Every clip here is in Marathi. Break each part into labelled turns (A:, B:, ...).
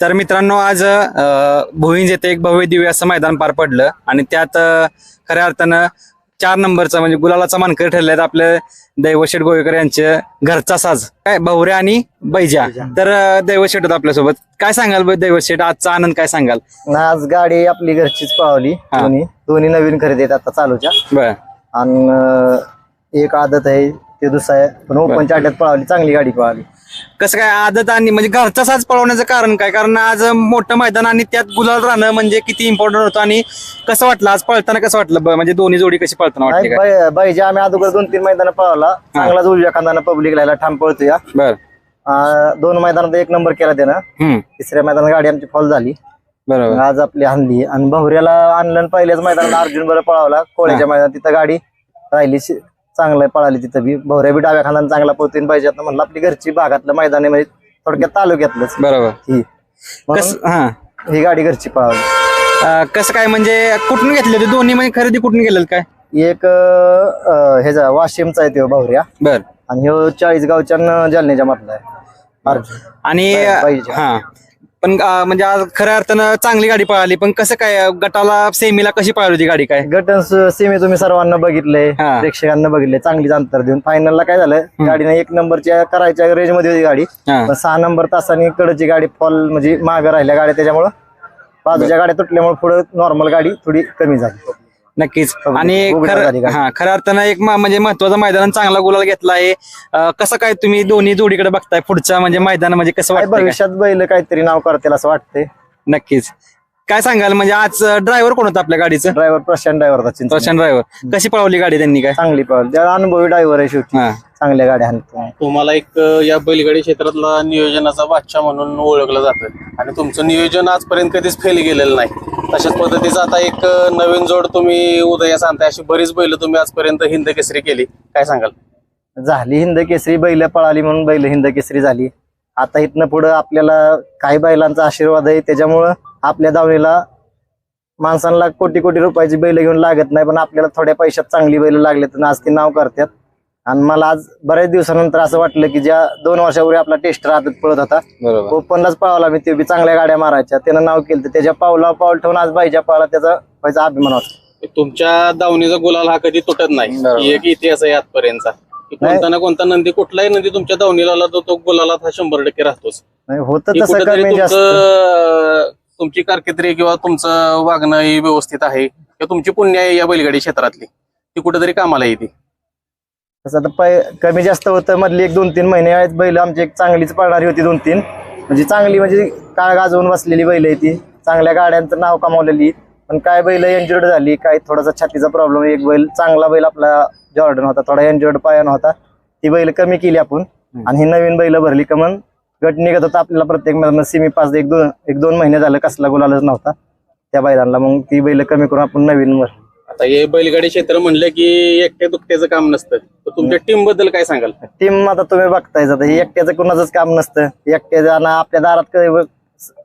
A: तर मित्रांनो आज भुईंज येथे एक भव्य दिव्य असं मैदान पार पडलं आणि त्यात खऱ्या अर्थानं चार नंबरचा म्हणजे गुलालाचा मानकरी ठरले आहेत आपले दैवशेठ गोवेकर यांचे घरचा साज. काय भवऱ्या आणि बैजा. तर दैवशेठ होत आपल्यासोबत. काय सांगाल दैवशेठ? आजचा आनंद काय सांगाल?
B: आज गाडी आपली घरचीच पळवली
A: हा.
B: दोन्ही दोन्ही नवीन खरेदी आहेत आता चालूच्या.
A: बर.
B: आणि एक आदत आहे ते दुसरा आहे. पण ओपनच्या अड्ड्यात पळवली चांगली गाडी पळवली
A: कसं काय आदत आणि म्हणजे घरचा साज पळवण्याचं कारण काय? कारण आज मोठं मैदान आणि त्यात गुलाल राहणं म्हणजे किती इम्पॉर्टंट होतं आणि कसं वाटलं? आज पळताना कसं वाटलं? ब- म्हणजे दोन्ही जोडी कशी पळताना वाटली काय?
B: बैजा आम्ही अगोदर दोन तीन मैदान पळवला. चांगलाच उजव्या खांदाना पब्लिक राहिला ठाम पळतो या
A: बर.
B: अं, दोन मैदानात एक नंबर केला त्यानं.
A: हम्म.
B: तिसऱ्या मैदानात गाडी आमची फॉल झाली.
A: बरोबर.
B: आज आपली आणली आणि बहुऱ्याला आणलं आणि पहिल्याच मैदानात अर्जुन बरं पळवला. कोळ्याच्या मैदानात तिथं गाडी राहिली. शि- चांगलं पळाली तिथं बी. बहुऱ्या बी डाव्या खांदाने चांगला पळतोय पाहिजे आता म्हणलं. आपली घरची भागातलं मैदान आहे म्हणजे थोडक्यात तालुक्यातलंच.
A: बरोबर.
B: ही.
A: कस
B: म्हणून
A: हा.
B: ही गाडी घरची पळावली
A: अं, कसं काय म्हणजे कुठून घेतले होते? दोन्ही म्हणजे खरेदी कुठून गेलेत काय?
B: एक अं, ह्याचा वाशिमचा आहे तो भावऱ्या.
A: बर.
B: आणि ह्यो चाळीस गावच्या न जालन्याच्या मधला आहे. अर्जुन
A: आणि. हा. पण अं, म्हणजे आज खऱ्या अर्थानं चांगली गाडी पळाली पण कसं काय गटाला सेमीला कशी पळाली होती गाडी काय?
B: गटन सेमी तुम्ही सर्वांना बघितले
A: हा.
B: प्रेक्षकांना बघितले चांगलीच अंतर देऊन. फायनलला काय झालं? गाडीने एक नंबरच्या करायच्या रेंजमध्ये होती गाडी.
A: हा.
B: पण सहा नंबर तासाने कडची गाडी फॉल म्हणजे मागं राहिल्या गाड्या त्याच्यामुळं. बाजूच्या गाड्या तुटल्यामुळे पुढे नॉर्मल गाडी थोडी कमी झाली.
A: नक्कीच. आणि
B: उघडा
A: खरं
B: झाली गाडी.
A: हा खऱ्या अर्थानं एक म- म्हणजे महत्वाचं मैदान चांगला गुलाल घेतला आहे. अं, कसं काय तुम्ही दोन्ही जोडीकडे बघताय? पुढच्या म्हणजे मैदान म्हणजे कसं
B: काय
A: वाटतं?
B: भविष्यात बैल काहीतरी नाव करतील असं वाटतंय.
A: नक्कीच. काय सांगाल? म्हणजे आज ड्रायव्हर कोण होता आपल्या गाडीचं?
B: ड्रायव्हर प्रशांत ड्रायव्हर चिंता
A: रोशन ड्रायव्हर कशी पळवली गाडी त्यांनी काय?
B: चांगली पळाली त्या अनुभवी ड्रायव्हर आहे शेवटी
A: हा.
B: चांगल्या गाड्या
C: तुम्हाला एक अ, या बैलगाडी क्षेत्रातला नियोजनाचा बादशाह म्हणून ओळखलं जातं. आणि तुमचं नियोजन आजपर्यंत कधीच फेल गेलेलं नाही. तशाच पद्धतीचं आता एक अ, नवीन जोड तुम्ही उदयास आणताय. अशी बरीच बैल तुम्ही आजपर्यंत हिंद केसरी केली. काय सांगाल?
B: झाली हिंद केसरी बैल पळाली म्हणून बैल हिंद केसरी झाली. आता इथनं पुढं आपल्याला काही बैलांचा आशीर्वाद आहे त्याच्यामुळं आपल्या दावणीला माणसांना कोटी कोटी रुपयाची बैल घेऊन लागत नाही पण आपल्याला थोड्या पैशात चांगली बैल लागले तर आज ती नाव करतात. आणि मला आज बऱ्याच दिवसानंतर असं वाटलं की ज्या दोन वर्षापूर्वी आपला टेस्टर आदत पळत होता. ओपनलाच पळवला मी ते बी चांगल्या गाड्या मारायच्या. त्यानं नाव केलं तर त्याच्या पावला पाऊल ठेवून आज बाईच्या पावला त्याचा व्हायचा अभिमान होता.
C: तुमच्या दावणीचा गुलाल हा कधी तुटत नाही. एक इतिहास आहे आजपर्यंतचा. की कोणता ना कोणता नंदी कुठलाही नंदी तुमच्या दावणीला तर तो गुलालात हा शंभर टक्के राहतोच.
B: नाही, होतं
C: की
B: तसं
C: कुठेतरी
B: कमी जास्त.
C: तुमचं कारकिर्दी किंवा तुमचं वागणं ही व्यवस्थित आहे किंवा तुमची पुण्य आहे या बैलगाडी क्षेत्रातली ती कुठेतरी कामाला येते.
B: तसं आता पै कमी जास्त होतं मधली एक दोन तीन महिने आहेत बैल आमची एक चांगलीच पळणारी होती दोन तीन म्हणजे चांगली म्हणजे काळ गाजवून बसलेली बैल आहे ती. चांगल्या गाड्यांचं नाव कमावलेली पण काय बैल एन्जॉर्ड झाली काय थोडासा छातीचा प्रॉब्लेम एक बैल चांगला बैल आपला जॉर्डन होता थोडा एन्जॉर्ड पायानं होता. ती बैल कमी केली आपण. आणि ही नवीन बैल भरली का मग गट निघत होता आपल्याला प्रत्येक मैदानात सिमी पाच एक दोन एक दोन महिने झालं कसला गुलालच नव्हता. त्या बैलांना मग ती बैल कमी करून आपण नवीन वर.
C: आता हे बैलगाडी क्षेत्र म्हणलं की एकट्या दुकट्याचं काम नसतं. तर तुमच्या टीमबद्दल काय सांगाल?
B: टीम आता तुम्ही बघतायच आता हे एकट्याचं कुणाचंच काम नसतं. एकट्याचं आपल्या दारात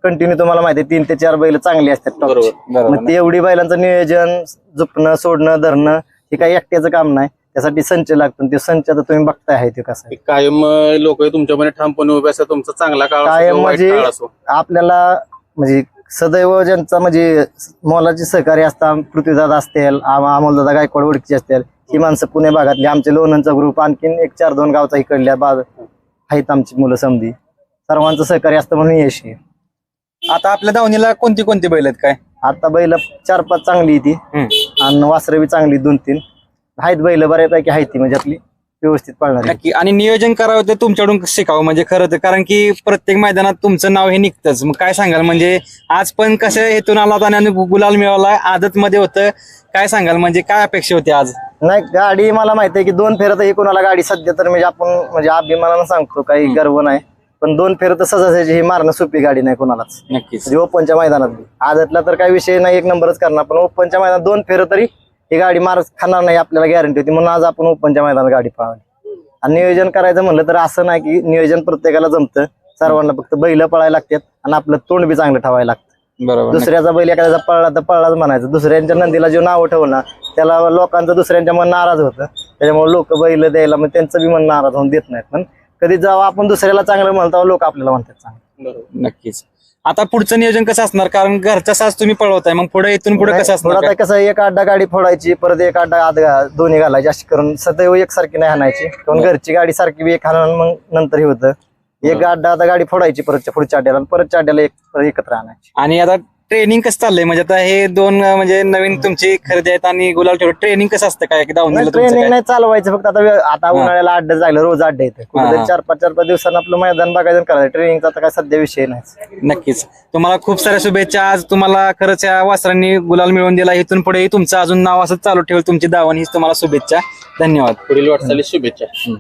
B: कंटिन्यू तुम्हाला माहिती तीन ते चार बैल चांगली असतात
C: बरोबर
B: मग ते एवढी बैलांचं नियोजन झुपणं सोडणं धरणं हे काही एकट्याचं काम नाही. त्यासाठी संच लागतो ते संच आता तुम्ही बघताय आहे ते कसं आहे.
C: कायम लोक तुमच्यामध्ये ठामपणे उभे असतात. तुमचा चांगला काळ असो
B: कायम
C: किंवा वाईट
B: म्हणजे
C: काळ असो.
B: आपल्याला म्हणजे सदैव ज्यांचा म्हणजे मोलाचे सहकारी असतात पृथ्वीदादा असतील आम- अमोलदादा गायकवाड ओळखीचे असतील ही माणसं पुणे भागातली. आमचे लोणंदचा ग्रुप आणखीन एक चार दोन गावचा इकडल्या बाज आहेत आमची मुलं समधी. सर्वांचं सहकार्य असतं म्हणून यश आहे.
A: आता आपल्या दावणीला कोणती कोणती बैल आहेत काय?
B: आता बैल चार पाच चांगली आहे ती.
A: हम्म.
B: आणि वासरं बी चांगली दोन तीन. आहेत बैल बऱ्यापैकी आहेत ती म्हणजे आपली. व्यवस्थित पळणार
A: नक्की. आणि नियोजन करावं ते तुमच्याकडून शिकावं म्हणजे खरं तर. कारण की प्रत्येक मैदानात तुमचं नाव हे निघतंच. मग काय सांगाल? म्हणजे आज पण कसं हेतून आलात आणि गुलाल मिळवला आदत मध्ये होतं. काय सांगाल? म्हणजे काय अपेक्षा होती आज?
B: नाही गाडी मला माहिती आहे की दोन फेरत ही कोणाला गाडी सध्या तर म्हणजे आपण म्हणजे अभिमानानं सांगतो. काही गर्व नाही. पण दोन फेरत सहजासहजी ही मारणं सोपी गाडी नाही कोणालाच.
A: नक्कीच.
B: म्हणजे ओपनच्या मैदानात बी. आदतला तर काही विषय नाही एक नंबरच करणार पण ओपनच्या मैदानात दोन फेर तरी ही गाडी मार खाणार नाही आपल्याला गॅरंटी होती. म्हणून आज आपण ओपनच्या मैदानात गाडी पळवली आणि नियोजन करायचं म्हणलं तर असं नाही की नियोजन प्रत्येकाला जमतं. सर्वांना फक्त बैल पळायला लागतात आणि आपलं तोंड बी चांगलं ठेवायला लागतं.
A: बरोबर
B: दुसऱ्याचा बैल एखाद्याचा पळला तर पळलाच म्हणायचं. दुसऱ्यांच्या नंदीला जो नाव ठेवलं त्याला लोकांचं दुसऱ्यांच्या मन नाराज होतं. त्याच्यामुळे लोक बैल द्यायला मग त्यांचं बी मन नाराज होऊन देत नाहीत. पण कधी जेव्हा आपण दुसऱ्याला चांगलं म्हणतो लोक आपल्याला म्हणतात चांगलं.
C: बरोबर.
A: नक्कीच. आता पुढचं नियोजन कसं असणार? कारण घरचा साज तुम्ही पळवताय मग पुढे इथून पुढे कसं असणार काय?
B: कसं एक अड्डा गाडी फोडायची परत एक अड्डा आत घा- दोन्ही घालायची अशी करून सदैव एकसारखी नाही हाणायची कारण घरची गाडी सारखी बी एक हाणून मग नंतर हे होतं. एक अड्डा आता गाडी फोडायची परतच्या पुढच्या अड्ड्याला आणि परतच्या अड्ड्याला एक परत एकत्र आणायची.
A: आणि आता ट्रेनिंग कसं चाललंय? म्हणजे आता हे दोन अं, म्हणजे नवीन तुमची खरेदी आहेत आणि गुलाल ठेवलं. ट्रेनिंग कसं असतं काय? तुमचं
B: ट्रेनिंग? नाही चालवायचं फक्त आता वे- आता उन्हाळ्याला अड्डा जायला रोज अड्डा येते. कुठेतरी चार पाच चार पाच दिवसांना आपलं मैदान बघायचं आणि करायचं. ट्रेनिंगचा आता काय सध्या विषय नाही
A: नक्कीच. तुम्हाला खूप साऱ्या शुभेच्छा. आज तुम्हाला खरंच या वासरांनी गुलाल मिळवून दिला. इथून पुढे तुमचं अजून नाव असं चालू ठेवलं तुमची दावण. हीच तुम्हाला शुभेच्छा. धन्यवाद.
C: पुढील वाटचाली शुभेच्छा.